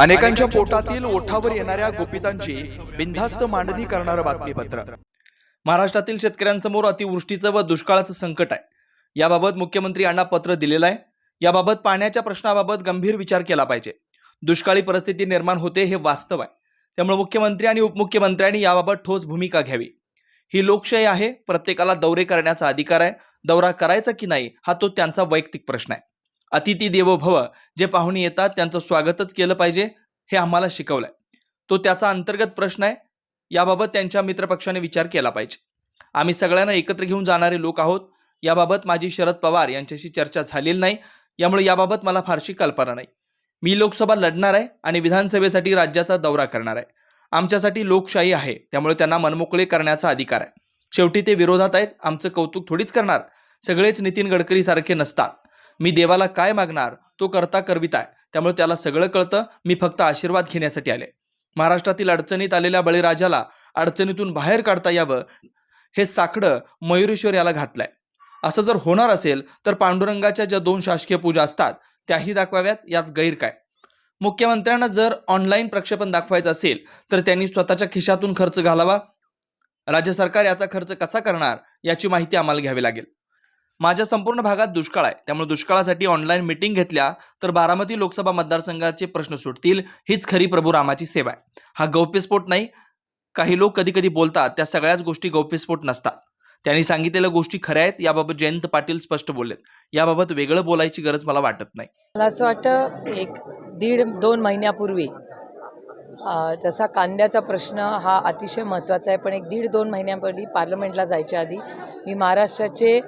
अनेकांच्या पोटातील ओठावर येणाऱ्या गोपितांची बिनधास्त मांडणी करणारं बातमीपत्र. महाराष्ट्रातील शेतकऱ्यांसमोर अतिवृष्टीचं व दुष्काळाचं संकट आहे. याबाबत मुख्यमंत्री यांना पत्र दिलेलं आहे. याबाबत पाण्याच्या प्रश्नाबाबत गंभीर विचार केला पाहिजे. दुष्काळी परिस्थिती निर्माण होते हे वास्तव आहे. त्यामुळे मुख्यमंत्री आणि उपमुख्यमंत्र्यांनी याबाबत ठोस भूमिका घ्यावी. ही लोकशाही आहे. प्रत्येकाला दौरे करण्याचा अधिकार आहे. दौरा करायचा की नाही हा तो त्यांचा वैयक्तिक प्रश्न आहे. अतिथी देवो भव जे पाहुणे येतात त्यांचं स्वागतच केलं पाहिजे हे आम्हाला शिकवलंय. तो त्याचा अंतर्गत प्रश्न आहे याबाबत त्यांच्या मित्रपक्षाने विचार केला पाहिजे. आम्ही सगळ्यांना एकत्र घेऊन जाणारे लोक आहोत याबाबत माझी शरद पवार यांच्याशी चर्चा झालेली नाही यामुळे याबाबत मला फारशी कल्पना नाही. मी लोकसभा लढणार आहे आणि विधानसभेसाठी राज्याचा दौरा करणार आहे. आमच्यासाठी लोकशाही आहे त्यामुळे त्यांना मनमोकळे करण्याचा अधिकार आहे. शेवटी ते विरोधात आहेत आमचं कौतुक थोडीच करणार. सगळेच नितीन गडकरी सारखे नसतात. मी देवाला काय मागणार तो करता करवित आहे. त्यामुळे त्याला सगळं कळतं मी फक्त आशीर्वाद घेण्यासाठी आले. महाराष्ट्रातील अडचणीत आलेल्या बळीराजाला अडचणीतून बाहेर काढता यावं हे साकडं मयुरेश्वर याला घातलंय. असं जर होणार असेल तर पांडुरंगाच्या ज्या दोन शासकीय पूजा असतात त्याही दाखवाव्यात यात गैर काय? मुख्यमंत्र्यांना जर ऑनलाईन प्रक्षेपण दाखवायचं असेल तर त्यांनी स्वतःच्या खिशातून खर्च घालावा? राज्य सरकार याचा खर्च कसा करणार याची माहिती आम्हाला घ्यावी लागेल. माझ्या संपूर्ण भागात दुष्काळ आहे. त्यामुळे दुष्काळासाठी ऑनलाईन मिटिंग घेतल्या तर बारामती लोकसभा मतदारसंघाचे प्रश्न सुटतील. हीच खरी प्रभू रामाची सेवा आहे. हा गौप्यस्फोट नाही. काही लोक कधी कधी बोलतात त्या सगळ्याच गोष्टी गौप्यस्फोट नसतात. त्यांनी सांगितलेल्या गोष्टी खऱ्या आहेत. याबाबत जयंत पाटील स्पष्ट बोललेत. याबाबत वेगळं बोलायची गरज मला वाटत नाही. मला असं वाटतं एक दीड दोन महिन्यापूर्वी जसा कांद्याचा प्रश्न हा अतिशय महत्त्वाचा आहे पण एक दीड दोन महिन्यापूर्वी पार्लमेंटला जायच्या आधी मी महाराष्ट्राचे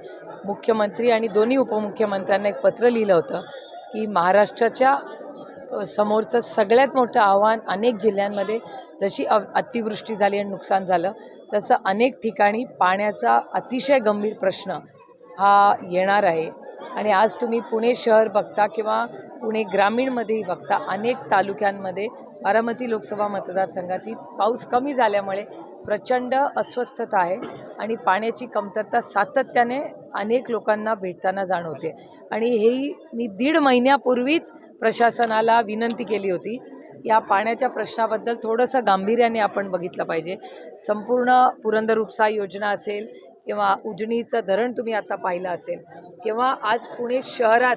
मुख्यमंत्री आणि दोन्ही उपमुख्यमंत्र्यांना एक पत्र लिहिलं होतं की महाराष्ट्राच्या समोरचं सगळ्यात मोठं आव्हान अनेक जिल्ह्यांमध्ये जशी अव अतिवृष्टी झाली आणि नुकसान झालं तसं अनेक ठिकाणी पाण्याचा अतिशय गंभीर प्रश्न हा येणार आहे. आणि आज तुम्ही पुणे शहर बघता किंवा पुणे ग्रामीणमध्येही बघता अनेक तालुक्यांमध्ये बारामती लोकसभा मतदारसंघातील पाऊस कमी झाल्यामुळे प्रचंड अस्वस्थता आहे आणि पाण्याची कमतरता सातत्याने अनेक लोकांना भेटताना जाणवते. आणि हेही मी दीड महिन्यापूर्वीच प्रशासनाला विनंती केली होती. या पाण्याच्या प्रश्नाबद्दल थोडंसं गांभीर्याने आपण बघितलं पाहिजे. संपूर्ण पुरंदर उपसा योजना असेल किंवा उजनीचं धरण तुम्ही आता पाहिलं असेल किंवा आज पुणे शहरात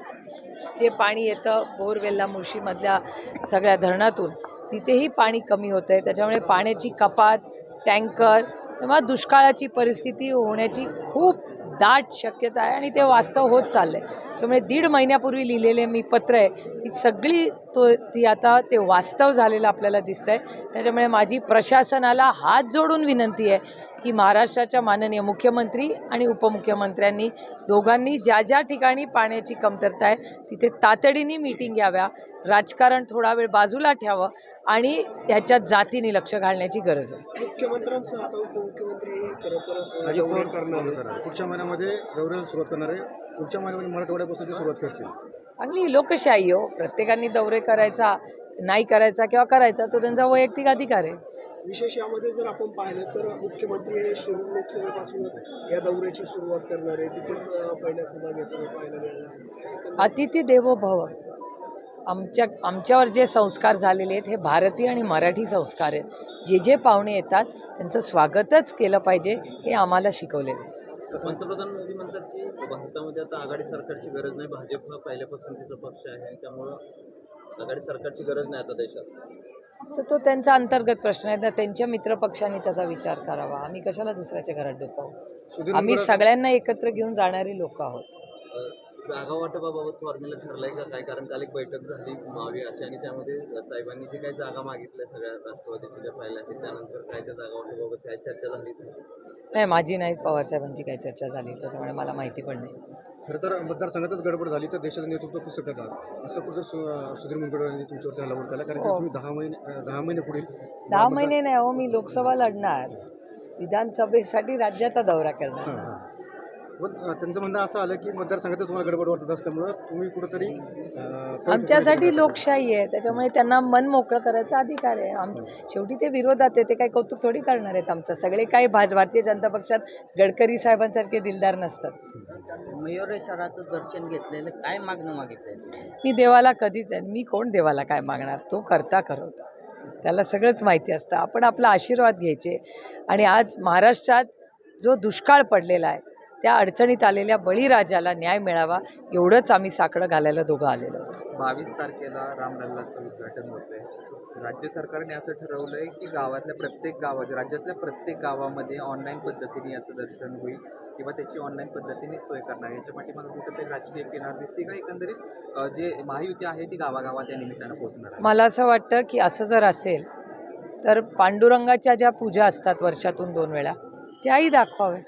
जे पाणी येतं बोरवेल्ला मुळशीमधल्या सगळ्या धरणातून तिथेही पाणी कमी होतं आहे त्याच्यामुळे पाण्याची कपात टँकर किंवा दुष्काळाची परिस्थिती होण्याची खूप दाट शक्यता आहे आणि ते वास्तव होत चाललं आहे त्यामुळे दीड महिन्यापूर्वी लिहिलेले मी पत्र आहे ती सगळी तो ती आता ते वास्तव झालेलं आपल्याला दिसतं आहे त्याच्यामुळे माझी प्रशासनाला हात जोडून विनंती आहे की महाराष्ट्राच्या माननीय मुख्यमंत्री आणि उपमुख्यमंत्र्यांनी दोघांनी ज्या ज्या ठिकाणी पाण्याची कमतरता आहे तिथे तातडीने मीटिंग घ्याव्या राजकारण थोडा वेळ बाजूला ठेवावं आणि ह्याच्यात जातीने लक्ष घालण्याची गरज आहे. मुख्यमंत्र्यांसह आता उपमुख्यमंत्री करणार. पुढच्या महिन्यामध्ये दौऱ्याला सुरुवात करणार आहे. पुढच्या महिन्यामध्ये मराठवाड्यापासून सुरुवात करतील. चांगली लोकशाही हो. प्रत्येकाने दौरे करायचा नाही करायचा किंवा करायचा तो त्यांचा वैयक्तिक अधिकार आहे. विशेष यामध्ये जर आपण पाहिलं तर मुख्यमंत्री हे शिरूर लोकसभेपासूनच या दौऱ्याची सुरुवात करणार आहे. तिथेच पहिल्या सभा घेताना पाहायला मिळणार. अतिथी देवो भव आमच्या आमच्यावर जे संस्कार झालेले आहेत हे भारतीय आणि मराठी संस्कार आहेत. जे जे पाहुणे येतात त्यांचं स्वागतच केलं पाहिजे हे आम्हाला शिकवलेलं आहे. पंतप्रधान मोदी म्हणतात की भारतामध्ये आता आघाडी सरकारची गरज नाही भाजप हा पहिल्या पसंतीचा पक्ष आहे आणि त्यामुळं आघाडी सरकारची गरज नाही आता देशात. तर तो त्यांचा अंतर्गत प्रश्न आहे तर त्यांच्या मित्रपक्षांनी त्याचा विचार करावा. आम्ही कशाला दुसऱ्याच्या घरात डोकावू? आम्ही सगळ्यांना एकत्र घेऊन जाणारी लोक आहोत. जागा वाटपाबाबत फॉर्म्युला ठरलाय का? काय? कारण काल एक बैठक झाली महावियाची आणि त्यामध्ये साहेबांनी जी काही जागा मागितल्या सगळ्या राष्ट्रवादीच्या ज्या पाहिल्या आहेत त्यानंतर काय त्या जागा वाटपाबाबत काय चर्चा झाली तुमची? नाही माझी नाही. पवारसाहेबांची काही चर्चा झाली त्याच्यामुळे मला माहिती पण नाही. खरं तर मतदारसंघातच गडबड झाली तर देशाचं नेतृत्व कसं करणार? असं कुठं सु सुधीर मुनगंटीवार यांनी तुमच्यावरती हल्ला केला? कारण की हो. तुम्ही दहा महिने दहा महिने पुढील दहा महिने नाही हो मी लोकसभा लढणार. विधानसभेसाठी राज्याचा दौरा करणार. हां त्यांचं म्हणणं असं आलं की मतदारसंघातच तुम्हाला गडबड वाटत असल्यामुळं तुम्ही कुठंतरी आमच्यासाठी लोकशाही आहे. त्याच्यामुळे त्यांना मन मोकळं करायचा अधिकार आहे. आम शेवटी ते विरोधात आहे. ते काही कौतुक थोडी करणार आहेत आमचं. सगळे काही भाज भारतीय जनता पक्षात गडकरी साहेबांसारखे दिलदार नसतात. मयुरेश्वराचं दर्शन घेतलेलं काय मागणं मागितलं मी देवाला कधीच आहे. मी कोण देवाला काय मागणार? तो करता करवता. त्याला सगळंच माहिती असतं. आपण आपला आशीर्वाद घ्यायचे. आणि आज महाराष्ट्रात जो दुष्काळ पडलेला आहे त्या अडचणीत आलेल्या बळीराजाला न्याय मिळावा एवढंच आम्ही साकडं घालायला दोघं आलेलो होतो. बावीस तारखेला रामलल्लाचं उद्घाटन होतंय. राज्य सरकारने असं ठरवलंय की गावातल्या प्रत्येक गावात राज्यातल्या प्रत्येक गावामध्ये ऑनलाईन पद्धतीने याचं दर्शन होईल किंवा त्याची ऑनलाईन पद्धतीने सोय करणार. याच्या पाठीमागे कुठेतरी राजकीय किनार दिसते का एकंदरीत? जे महायुती आहे ती गावागावात या निमित्तानं पोहोचणार आहे. मला असं वाटतं की असं जर असेल तर पांडुरंगाच्या ज्या पूजा असतात वर्षातून दोन वेळा त्याही दाखवाव्या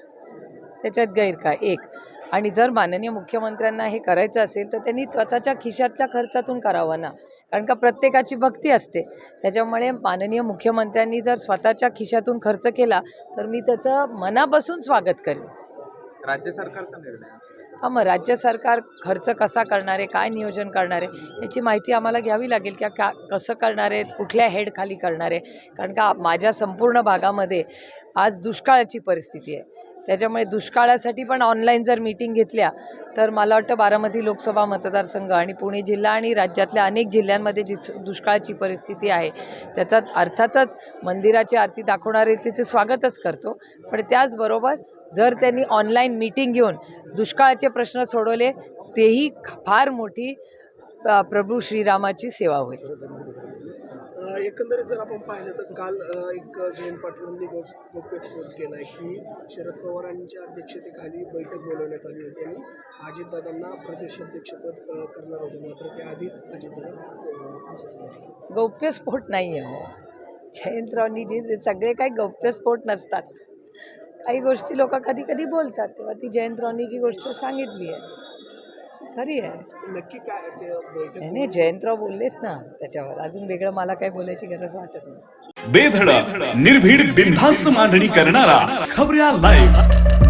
त्याच्यात गैर काय एक. आणि जर माननीय मुख्यमंत्र्यांना हे करायचं असेल तर त्यांनी स्वतःच्या खिशातल्या खर्चातून करावं ना. कारण का प्रत्येकाची भक्ती असते. त्याच्यामुळे माननीय मुख्यमंत्र्यांनी जर स्वतःच्या खिशातून खर्च केला तर मी त्याचं मनापासून स्वागत करेन. राज्य सरकारचा निर्णय. हा मग राज्य सरकार खर्च कसा करणार आहे काय नियोजन करणार आहे याची माहिती आम्हाला घ्यावी लागेल. की का कसं करणार आहे कुठल्या हेड खाली करणार. आहे कारण का माझ्या संपूर्ण भागामध्ये आज दुष्काळाची परिस्थिती आहे. त्याच्यामुळे दुष्काळासाठी पण ऑनलाईन जर मीटिंग घेतल्या तर मला वाटतं बारामती लोकसभा मतदारसंघ आणि पुणे जिल्हा आणि राज्यातल्या अनेक जिल्ह्यांमध्ये जी दुष्काळाची परिस्थिती आहे त्याच्यात अर्थातच मंदिराची आरती दाखवणारे तिचं स्वागतच करतो. पण त्याचबरोबर जर त्यांनी ऑनलाईन मीटिंग घेऊन दुष्काळाचे प्रश्न सोडवले तेही फार मोठी प्रभू श्रीरामाची सेवा होईल. एकंदरीत जर आपण पाहिलं तर काल एक जयंत पाटलांनी गौप्यस्फोट केला आहे की शरद पवारांच्या अध्यक्षतेखाली बैठक बोलवण्यात आली होती आणि अजितदादांना प्रदेशाध्यक्षपद करणार होते. मात्र त्या आधीच अजितदादा. गौप्यस्फोट नाही आहे हो. जयंतरावनी जी जे सगळे काही गौप्यस्फोट नसतात. काही गोष्टी लोक कधी कधी बोलतात. तेव्हा ती जयंतरावनी जी गोष्ट सांगितली आहे खरी आहे. नक्की काय नाही नाही जयंतराव बोललेत ना त्याच्यावर. अजून वेगळं मला काही बोलायची गरज वाटत नाही. बेधडक निर्भीड बिनधास्त मांडणी करणारा खबऱ्या लाईव्ह